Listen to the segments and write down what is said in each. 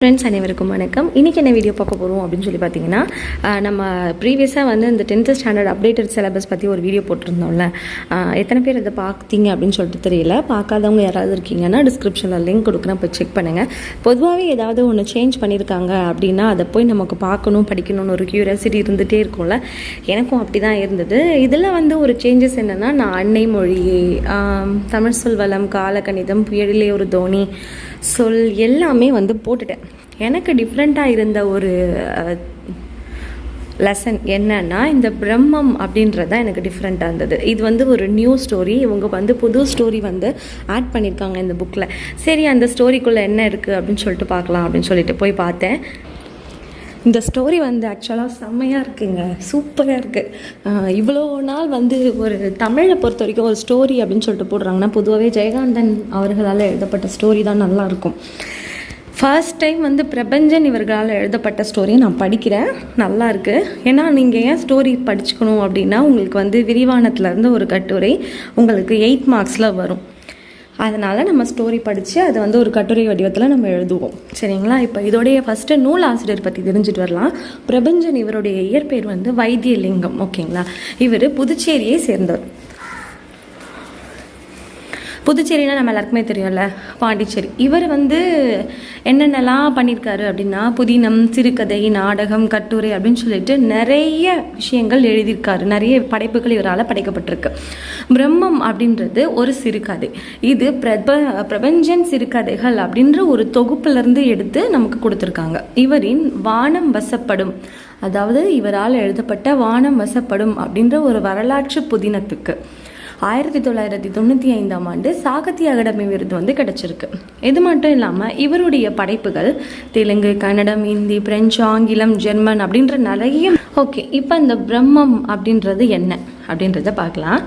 Friends அனைவருக்கும் வணக்கம். இன்றைக்கி என்ன வீடியோ பார்க்க போகிறோம் அப்படின்னு சொல்லி பார்த்தீங்கன்னா நம்ம ப்ரீவியஸாக வந்து இந்த டென்த்து ஸ்டாண்டர்ட் அப்டேட்டட் சிலபஸ் பற்றி ஒரு வீடியோ போட்டிருந்தோம்ல. எத்தனை பேர் அதை பார்த்தீங்க அப்படின்னு சொல்லிட்டு தெரியல. பார்க்காதவங்க யாராவது இருக்கீங்கன்னா டிஸ்கிரிப்ஷனில் லிங்க் கொடுக்குறேன். போய் செக் பண்ணுங்கள் பொதுவாகவே ஏதாவது ஒன்று சேஞ்ச் பண்ணியிருக்காங்க அப்படின்னா அதை போய் நமக்கு பார்க்கணும் படிக்கணும்னு ஒரு க்யூரியாசிட்டி இருந்துகிட்டே இருக்கும்ல. எனக்கும் அப்படி தான் இருந்தது. இதில் வந்து ஒரு சேஞ்சஸ் என்னென்னா நான் அன்னை மொழி தமிழ் சொல்வலம் காலக்கணிதம் புயலிலே ஒரு தோனி சொல் எல்லாமே வந்து போட்டுட்டேன். எனக்கு டிஃப்ரெண்ட்டாக இருந்த ஒரு லெசன் என்னன்னா இந்த பிரம்மம் அப்படின்றது தான் எனக்கு டிஃப்ரெண்ட்டாக இருந்தது. இது வந்து ஒரு நியூ ஸ்டோரி இவங்க வந்து புது ஸ்டோரி வந்து ஆட் பண்ணியிருக்காங்க இந்த புக்கில் சரி அந்த ஸ்டோரிக்குள்ளே என்ன இருக்குது அப்படின்னு சொல்லிட்டு பார்க்கலாம் அப்படின்னு சொல்லிட்டு போய் பார்த்தேன். இந்த ஸ்டோரி வந்து ஆக்சுவலாக செம்மையாக இருக்குங்க. சூப்பராக இருக்குது இவ்வளோ நாள் வந்து ஒரு தமிழை பொறுத்த வரைக்கும் ஒரு ஸ்டோரி அப்படின்னு சொல்லிட்டு போடுறாங்கன்னா பொதுவாகவே ஜெயகாந்தன் அவர்களால் எழுதப்பட்ட ஸ்டோரி தான் நல்லாயிருக்கும் ஃபர்ஸ்ட் டைம் வந்து பிரபஞ்சன் இவர்களால் எழுதப்பட்ட ஸ்டோரியை நான் படிக்கிறேன். நல்லா இருக்குது ஏன்னா நீங்கள் ஏன் ஸ்டோரி படிச்சுக்கணும் அப்படின்னா உங்களுக்கு வந்து விரிவானத்துலேருந்து ஒரு கட்டுரை உங்களுக்கு எயிட் மார்க்ஸில் வரும். அதனால் நம்ம ஸ்டோரி படித்து அதை வந்து ஒரு கட்டுரை வடிவத்தில் நம்ம எழுதுவோம். சரிங்களா? இப்போ இதோடைய ஃபஸ்ட்டு நூல் ஆசிரியர் பற்றி தெரிஞ்சுட்டு வரலாம். பிரபஞ்சன் இவருடைய இயற்பெயர் வந்து வைத்தியலிங்கம். ஓகேங்களா? இவர் புதுச்சேரியை சேர்ந்தவர். புதுச்சேரினா நம்ம எல்லாருக்குமே தெரியும்ல பாண்டிச்சேரி. இவர் வந்து என்னென்னலாம் பண்ணியிருக்காரு அப்படின்னா புதினம் சிறுகதை நாடகம் கட்டுரை அப்படின்னு சொல்லிட்டு நிறைய விஷயங்கள் எழுதியிருக்காரு. நிறைய படைப்புகள் இவரால் படைக்கப்பட்டிருக்கு. பிரம்மம் அப்படின்றது ஒரு சிறுகதை. இது பிரப பிரபஞ்சன் சிறுகதைகள் அப்படின்ற ஒரு தொகுப்பிலிருந்து எடுத்து நமக்கு கொடுத்துருக்காங்க. இவரின் வானம் வசப்படும் அதாவது இவரால் எழுதப்பட்ட வானம் வசப்படும் அப்படின்ற ஒரு வரலாற்று புதினத்துக்கு. ஆயிரத்தி தொள்ளாயிரத்தி தொண்ணூற்றி ஐந்தாம் ஆண்டு சாகித்ய அகாடமி விருது வந்து கிடச்சிருக்கு. இது மட்டும் இல்லாமல் இவருடைய படைப்புகள் தெலுங்கு கன்னடம் ஹிந்தி பிரெஞ்சு ஆங்கிலம் ஜெர்மன் அப்படின்ற நிறைய ஓகே இப்போ இந்த பிரம்மம் அப்படின்றது என்ன? அப்படின்றத பார்க்கலாம்.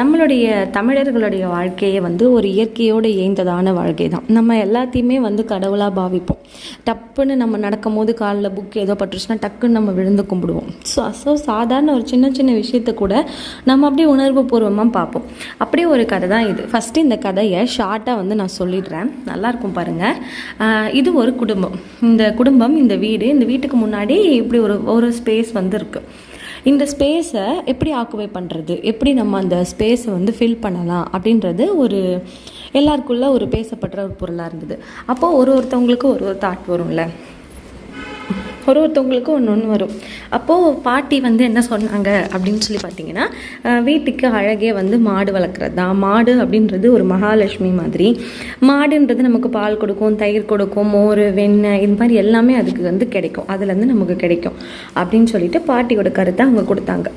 நம்மளுடைய தமிழர்களுடைய வாழ்க்கையை வந்து ஒரு இயற்கையோடு இயந்ததான வாழ்க்கை தான். நம்ம எல்லாத்தையுமே வந்து கடவுளாக பாவிப்போம். டப்புன்னு நம்ம நடக்கும் போது காலில் புக் ஏதோ பட்டுருச்சுன்னா டக்குன்னு நம்ம விழுந்து கும்பிடுவோம். ஸோ ஸோ சாதாரண ஒரு சின்ன சின்ன விஷயத்தை கூட நம்ம அப்படியே உணர்வு பூர்வமாக பார்ப்போம். அப்படியே ஒரு கதை தான் இது. ஃபஸ்ட்டு இந்த கதையை ஷார்ட்டாக வந்து நான் சொல்லிடுறேன். நல்லாயிருக்கும் பாருங்கள் இது ஒரு குடும்பம். இந்த குடும்பம் இந்த வீடு இந்த வீட்டுக்கு முன்னாடி இப்படி ஒரு ஒரு ஸ்பேஸ் வந்து இருக்குது இந்த ஸ்பேஸை எப்படி ஆக்குபை பண்ணுறது எப்படி நம்ம அந்த ஸ்பேஸை வந்து ஃபில் பண்ணலாம்? அப்படின்றது ஒரு எல்லாருக்குள்ள ஒரு பேசப்படுற ஒரு பொருளாக இருந்தது. அப்போது ஒரு ஒருத்தவங்களுக்கு ஒரு ஒரு தாட் வரும்ல. ஒரு ஒருத்தவங்களுக்கும் ஒன்று ஒன்று வரும். அப்போது பாட்டி வந்து என்ன சொன்னாங்க அப்படின்னு சொல்லி பார்த்தீங்கன்னா வீட்டுக்கு அழகே வந்து மாடு வளர்க்குறது தான். மாடு அப்படின்றது ஒரு மகாலட்சுமி மாதிரி. மாடுன்றது நமக்கு பால் கொடுக்கும் தயிர் கொடுக்கும் மோர் வெண்ணெய் இது மாதிரி எல்லாமே அதுக்கு வந்து கிடைக்கும். அதுலேருந்து நமக்கு கிடைக்கும் அப்படின்னு சொல்லிட்டு பாட்டியோட கருத்தை அவங்க கொடுத்தாங்க.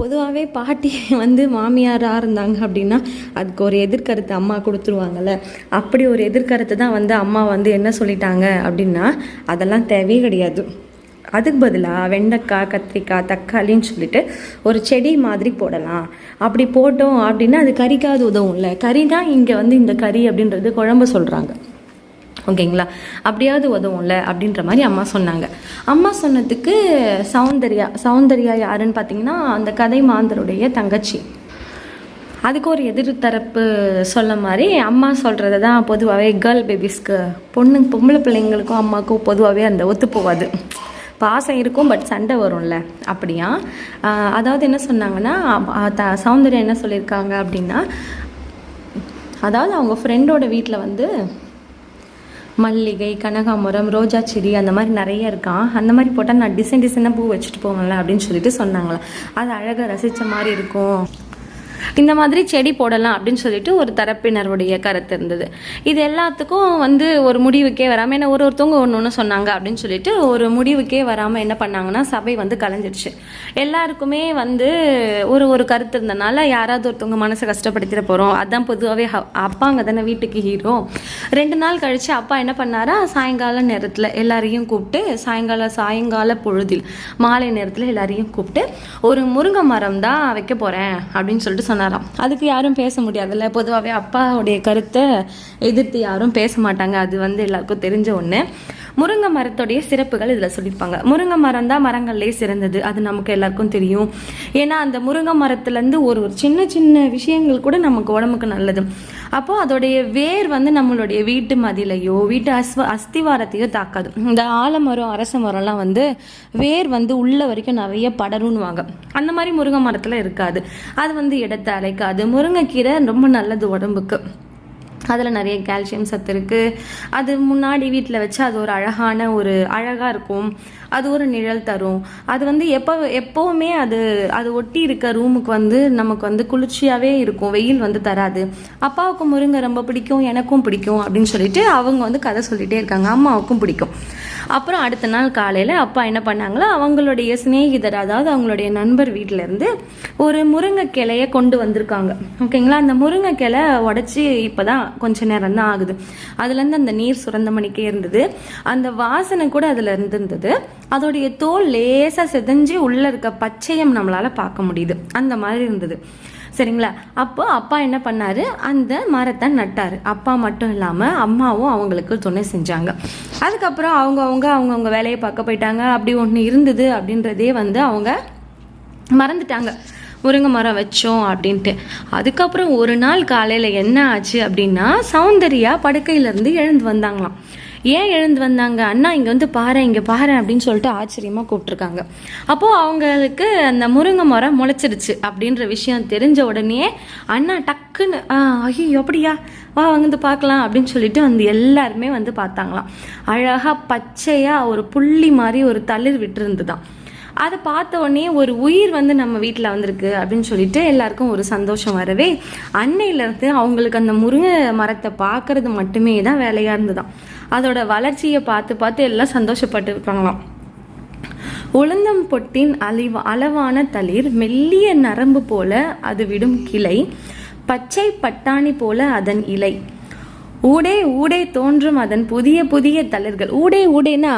பொதுவாகவே பாட்டி வந்து மாமியாராக இருந்தாங்க அப்படின்னா அதுக்கு ஒரு எதிர்கருத்து அம்மா கொடுத்துருவாங்கல்ல. அப்படி ஒரு எதிர்கருத்து தான் வந்து அம்மா வந்து என்ன சொல்லிட்டாங்க அப்படின்னா அதெல்லாம் தேவையே கிடையாது. அதுக்கு பதிலாக வெண்டைக்காய் கத்திரிக்காய் தக்காளின்னு சொல்லிட்டு ஒரு செடி மாதிரி போடலாம். அப்படி போட்டோம் அப்படின்னா அது கறிக்காது உதவும்ல. கறி தான் இங்கே வந்து இந்த கறி அப்படின்றது குழம்பு சொல்கிறாங்க ஓகேங்களா? அப்படியாவது உதவும்ல அப்படின்ற மாதிரி அம்மா சொன்னாங்க. அம்மா சொன்னதுக்கு சௌந்தர்யா சௌந்தர்யா யாருன்னு பார்த்தீங்கன்னா அந்த கதை மாந்தருடைய தங்கச்சி. அதுக்கு ஒரு எதிர்த்தரப்பு சொல்ல மாதிரி அம்மா சொல்கிறது தான் பொதுவாகவே கேர்ள் பேபிஸ்க்கு பொண்ணு பொம்பளை பிள்ளைங்களுக்கும் அம்மாவுக்கும் பொதுவாகவே அந்த ஒத்து போவாது பாசம் இருக்கும் பட் சண்டை வரும்ல. அப்படியா? அதாவது என்ன சொன்னாங்கன்னா த சௌந்தர்யா என்ன சொல்லியிருக்காங்க அப்படின்னா அதாவது அவங்க ஃப்ரெண்டோட வீட்டில் வந்து மல்லிகை கனகாமரம் ரோஜா செடி அந்த மாதிரி நிறைய இருக்கான் அந்த மாதிரி போட்டால் நான் டிசைன் டிசைனாக பூ வச்சுட்டு போவேன்ல அப்படின்னு சொல்லிட்டு சொன்னாங்களா. அது அழகாக ரசித்த மாதிரி இருக்கும். இந்த மாதிரி செடி போடலாம் அப்படின்னு சொல்லிட்டு ஒரு தரப்பினருடைய கருத்து இருந்தது. இது எல்லாத்துக்கும் வந்து ஒரு முடிவுக்கே வராமல் ஏன்னா ஒரு ஒருத்தவங்க ஒன்று ஒன்று சொன்னாங்க அப்படின்னு சொல்லிட்டு ஒரு முடிவுக்கே வராமல் என்ன பண்ணாங்கன்னா சபை வந்து கலைஞ்சிருச்சு எல்லாருக்குமே வந்து ஒரு ஒரு கருத்து இருந்தனால யாராவது ஒருத்தவங்க மனசை கஷ்டப்படுத்திட போகிறோம் அதான் பொதுவாகவே அப்பாங்க தானே வீட்டுக்கு ஹீரோ ரெண்டு நாள் கழிச்சு அப்பா என்ன பண்ணாரா சாயங்கால நேரத்தில் எல்லாரையும் கூப்பிட்டு சாயங்கால சாயங்கால பொழுதில் மாலை நேரத்தில் எல்லாரையும் கூப்பிட்டு ஒரு முருங்கை மரம் தான் வைக்க போகிறேன் அப்படின்னு சொல்லிட்டு சொன்னாராம். அதுக்கு யாரும் பேச முடியாதுல்ல. பொதுவாகவே அப்பாவுடைய கருத்தை எதிர்த்து யாரும் பேச மாட்டாங்க. அது வந்து எல்லாருக்கும் தெரிஞ்ச ஒன்று முருங்கை மரத்துடைய சிறப்புகள் இதில் சொல்லியிருப்பாங்க. முருங்கை மரம் தான் மரங்கள்லேயே சிறந்தது. அது நமக்கு எல்லாருக்கும் தெரியும். ஏன்னா அந்த முருங்கை மரத்துலேருந்து ஒரு ஒரு சின்ன சின்ன விஷயங்கள் கூட நமக்கு உடம்புக்கு நல்லது. அப்போ அதோடைய வேர் வந்து நம்மளுடைய வீட்டு மதிலையோ வீட்டு அஸ்வ அஸ்திவாரத்தையோ தாக்காது. இந்த ஆலமரம் அரச மரம்லாம் வந்து வேர் வந்து உள்ள வரைக்கும் நிறைய படருன்னுவாங்க. அந்த மாதிரி முருங்கை மரத்தில் இருக்காது. அது வந்து இடத்தை அழைக்காது. முருங்கைக்கீரை ரொம்ப நல்லது உடம்புக்கு. அதில் நிறைய கால்சியம் சத்து இருக்குது அது முன்னாடி வீட்டில் வச்சு அது ஒரு அழகான ஒரு அழகாக இருக்கும். அது ஒரு நிழல் தரும். அது வந்து எப்போ எப்போவுமே அது அது ஒட்டி இருக்க ரூமுக்கு வந்து நமக்கு வந்து குளிர்ச்சியாகவே இருக்கும். வெயில் வந்து தராது. அப்பாவுக்கு முருங்கை ரொம்ப பிடிக்கும் எனக்கும் பிடிக்கும் அப்படின்னு சொல்லிட்டு அவங்க வந்து கதை சொல்லிகிட்டே இருக்காங்க. அம்மாவுக்கும் பிடிக்கும். அப்புறம் அடுத்த நாள் காலையில் அப்பா என்ன பண்ணாங்களோ அவங்களுடைய சிநேகிதர் அதாவது அவங்களுடைய நண்பர் வீட்டிலேருந்து ஒரு முருங்கை கிளைய கொண்டு வந்திருக்காங்க. ஓகேங்களா? அந்த முருங்கை கிளை உடச்சி இப்போ தான் கொஞ்ச நேரம் தான் ஆகுது. அதுலேருந்து அந்த நீர் சுரந்த மணிக்கே இருந்தது. அந்த வாசனை கூட அதில் இருந்திருந்தது. அதோடைய தோல் லேசாக செதஞ்சு உள்ளே இருக்க பச்சையம் நம்மளால் பார்க்க முடியுது. அந்த மாதிரி இருந்தது. சரிங்களா? அப்போ அப்பா என்ன பண்ணார்? அந்த மரத்தை நட்டார். அப்பா மட்டும் இல்லாமல் அம்மாவும் அவங்களுக்கு துணை செஞ்சாங்க. அதுக்கப்புறம் அவங்க அவங்க அவங்கவுங்க வேலையை பார்க்க போயிட்டாங்க. அப்படி ஒன்று இருந்தது அப்படின்றதே வந்து அவங்க மறந்துட்டாங்க. முருங்கை மரம் வச்சோம் அப்படின்ட்டு. அதுக்கப்புறம் ஒரு நாள் காலையில் என்ன ஆச்சு அப்படின்னா சௌந்தர்யா படுக்கையிலேருந்து எழுந்து வந்தாங்களாம். ஏன் எழுந்து வந்தாங்க? அண்ணா இங்கே வந்து பாரு இங்கே பாரு அப்படின்னு சொல்லிட்டு ஆச்சரியமாக கூப்பிட்ருக்காங்க அப்போது அவங்களுக்கு அந்த முருங்கை மரம் முளைச்சிருச்சு அப்படின்ற விஷயம் தெரிஞ்ச உடனே அண்ணா டக்குன்னு ஐயோ அப்படியா? வா வந்து பார்க்கலாம் அப்படின்னு சொல்லிட்டு வந்து எல்லாருமே வந்து பார்த்தாங்களாம். அழகாக பச்சையாக ஒரு புள்ளி மாதிரி ஒரு தளிர் விட்டுருந்துதான் அதை பார்த்த உடனே ஒரு உயிர் வந்து நம்ம வீட்டில் வந்திருக்கு அப்படின்னு சொல்லிட்டு எல்லாருக்கும் ஒரு சந்தோஷம் வரவே அன்னையிலேருந்து அவங்களுக்கு அந்த முருங்கை மரத்தை பார்க்கறது மட்டுமே தான் வேலையாக இருந்ததாம். அதோட வளர்ச்சியை பார்த்து பார்த்து எல்லாம் சந்தோஷப்பட்டு இருப்பாங்களாம் உளுந்தம் பொட்டின் அழிவு அளவான தளிர் மெல்லிய நரம்பு போல அது விடும் கிளை பச்சை பட்டாணி போல அதன் இலை. ஊடே ஊடே தோன்றும் அதன் புதிய புதிய தளிர்கள். ஊடே ஊடேனா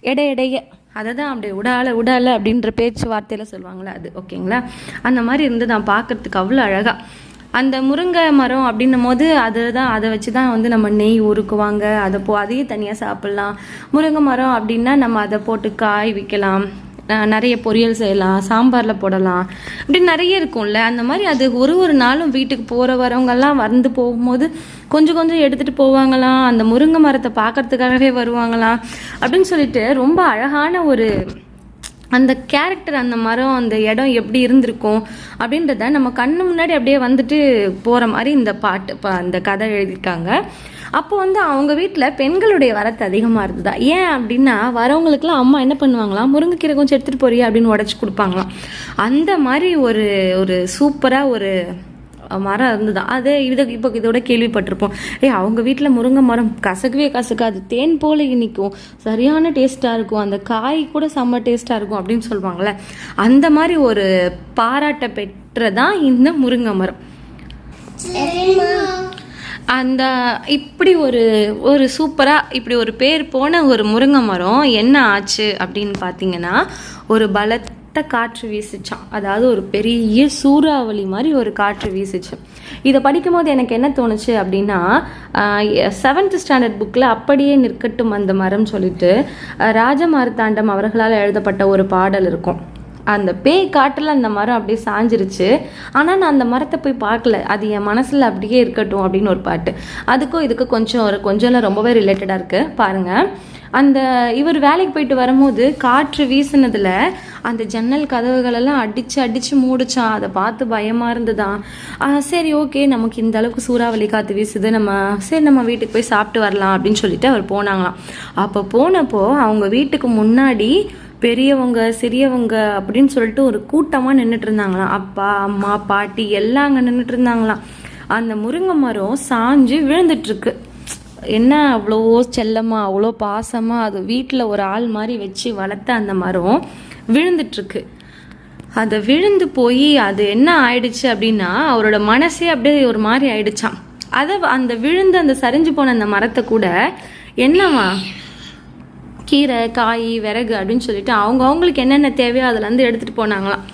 எடை எடைய. அதை தான் அப்படி உடால உடால அப்படின்ற பேச்சு வார்த்தையில் சொல்லுவாங்களே அது. ஓகேங்களா? அந்த மாதிரி இருந்து நான் பார்க்கறதுக்கு அவ்வளோ அழகாக அந்த முருங்கை மரம் அப்படின்னும் போது அதை தான் அதை வச்சு தான் வந்து நம்ம நெய் உருக்குவாங்க. அதை போ அதையே தனியாக சாப்பிட்லாம். முருங்கை மரம் அப்படின்னா நம்ம அதை போட்டு காய் விற்கலாம். நிறைய பொரியல் செய்யலாம் சாம்பாரில் போடலாம். இப்படி நிறைய இருக்கும்ல. அந்த மாதிரி அது ஒரு ஒரு நாளும் வீட்டுக்கு போகிற வரவங்கெல்லாம் வந்து போகும்போது கொஞ்சம் கொஞ்சம் எடுத்துகிட்டு போவாங்களாம். அந்த முருங்கை மரத்தை பார்க்கறதுக்காகவே வருவாங்களாம். அப்படின்னு சொல்லிட்டு ரொம்ப அழகான ஒரு அந்த கேரக்டர் அந்த மரம் அந்த இடம் எப்படி இருந்திருக்கும் அப்படின்றத நம்ம கண்ணு முன்னாடி அப்படியே வந்துட்டு போகிற மாதிரி இந்த பாட்டு இப்போ அந்த கதை எழுதியிருக்காங்க. அப்போ வந்து அவங்க வீட்டில் பெண்களுடைய வரத்து அதிகமாக இருந்ததா? ஏன் அப்படின்னா வரவங்களுக்குலாம் அம்மா என்ன பண்ணுவாங்களாம் முருங்கைக்கீரை கொஞ்சம் எடுத்துகிட்டு போறியா அப்படின்னு உடச்சி கொடுப்பாங்களாம். அந்த மாதிரி ஒரு ஒரு சூப்பராக ஒரு மரம் இருந்தது. அது இதை இப்போ இதோட கேள்விப்பட்டிருப்போம். ஏ அவங்க வீட்டில் முருங்கை மரம் கசக்கவே கசக்காது. தேன் போல இனிக்கும் சரியான டேஸ்ட்டாக இருக்கும். அந்த காய் கூட செம்ம டேஸ்ட்டாக இருக்கும் அப்படின்னு சொல்லுவாங்கள்ல அந்த மாதிரி ஒரு பாராட்டை பெற்றதான் இந்த முருங்கை மரம். அந்த இப்படி ஒரு ஒரு சூப்பராக இப்படி ஒரு பேர் போன ஒரு முருங்கை மரம் என்ன ஆச்சு அப்படின்னு பார்த்தீங்கன்னா ஒரு பலத் பலத்த காற்று வீசிச்சான் அதாவது ஒரு பெரிய சூறாவளி மாதிரி ஒரு காற்று வீசிச்சு. இதை படிக்கும்போது எனக்கு என்ன தோணுச்சு அப்படின்னா செவன்த் ஸ்டாண்டர்ட் புக்கில் அப்படியே நிற்கட்டும் அந்த மரம் சொல்லிட்டு ராஜமார்த்தாண்டம் அவர்களால் எழுதப்பட்ட ஒரு பாடல் இருக்கும். அந்த பேய் காட்டில் அந்த மரம் அப்படியே சாஞ்சிருச்சு. ஆனால் நான் அந்த மரத்தை போய் பார்க்கல. அது என் மனசில் அப்படியே இருக்கட்டும் அப்படின்னு ஒரு பாட்டு. அதுக்கும் இதுக்கும் கொஞ்சம் ஒரு கொஞ்சம்லாம் ரொம்பவே ரிலேட்டடாக இருக்குது பாருங்கள் அந்த இவர் வேலைக்கு போயிட்டு வரும்போது காற்று வீசினதில் அந்த ஜன்னல் கதவுகளெல்லாம் அடித்து அடித்து மூடிச்சான் அதை பார்த்து பயமாக இருந்ததான் சரி ஓகே. நமக்கு இந்த அளவுக்கு சூறாவளி காற்று வீசுது. நம்ம சரி நம்ம வீட்டுக்கு போய் சாப்பிட்டு வரலாம் அப்படின்னு சொல்லிட்டு அவர் போனாங்களாம். அப்போ போனப்போ அவங்க வீட்டுக்கு முன்னாடி பெரியவங்க சிறியவங்க அப்படின்னு சொல்லிட்டு ஒரு கூட்டமாக நின்றுட்டு இருந்தாங்களாம். அப்பா அம்மா பாட்டி எல்லாம் அங்கே நின்றுட்டு இருந்தாங்களாம். அந்த முருங்கை மரம் சாஞ்சு விழுந்துட்டுருக்கு. என்ன அவ்வளோ செல்லமாக அவ்வளோ பாசமாக அது வீட்டில் ஒரு ஆள் மாதிரி வச்சு வளர்த்த அந்த மரம் விழுந்துட்டுருக்கு. அதை விழுந்து போய் அது என்ன ஆயிடுச்சு அப்படின்னா அவரோட மனசே அப்படியே ஒரு மாதிரி ஆயிடுச்சான் அதை அந்த விழுந்து அந்த சரிஞ்சு போன அந்த மரத்தை கூட என்னவா கீரை காய் விறகு அப்படின்னு சொல்லிட்டு அவங்க அவங்களுக்கு என்னென்ன தேவையோ அதுலேருந்து எடுத்துகிட்டு போனாங்களாம்.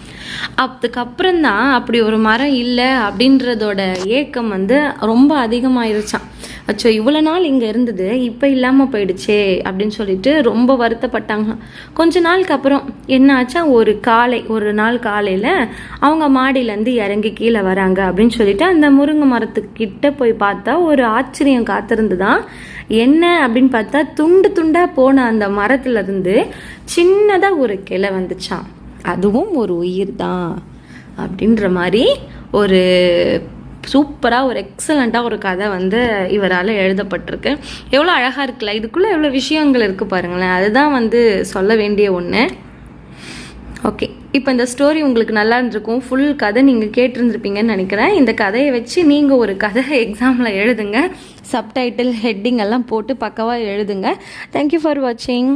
அதுக்கப்புறம் தான் அப்படி ஒரு மரம் இல்லை அப்படின்றதோட ஏக்கம் வந்து ரொம்ப அதிகமாயிருச்சான் அச்சோ இவ்வளோ நாள் இங்கே இருந்தது இப்போ இல்லாமல் போயிடுச்சே அப்படின்னு சொல்லிட்டு ரொம்ப வருத்தப்பட்டாங்க. கொஞ்ச நாளுக்கு அப்புறம் என்ன ஆச்சா ஒரு காலை ஒரு நாள் காலையில் அவங்க மாடியிலேருந்து இறங்கி கீழே வராங்க அப்படின்னு சொல்லிட்டு அந்த முருங்கை மரத்துக்கிட்ட போய் பார்த்தா ஒரு ஆச்சரியம் காத்திருந்துதான். என்ன அப்படின்னு பார்த்தா துண்டு துண்டாக போன அந்த மரத்துலேருந்து சின்னதாக ஒரு கிளை வந்துச்சான் அதுவும் ஒரு உயிர் தான் அப்படின்ற மாதிரி ஒரு சூப்பராக ஒரு எக்ஸலண்ட்டாக ஒரு கதை வந்து இவரால் எழுதப்பட்டிருக்கு. எவ்வளோ அழகாக இருக்குல்ல? இதுக்குள்ளே எவ்வளோ விஷயங்கள் இருக்குது பாருங்களேன். அதுதான் வந்து சொல்ல வேண்டிய ஒன்று ஓகே இப்போ இந்த ஸ்டோரி உங்களுக்கு நல்லா இருந்திருக்கும். ஃபுல் கதை நீங்கள் கேட்டிருந்துருப்பீங்கன்னு நினைக்கிறேன். இந்த கதையை வச்சு நீங்கள் ஒரு கதை எக்ஸாமில் எழுதுங்க. சப்டைட்டில் ஹெட்டிங் எல்லாம் போட்டு பக்கவாக எழுதுங்க. தேங்க்யூ ஃபார் வாட்சிங்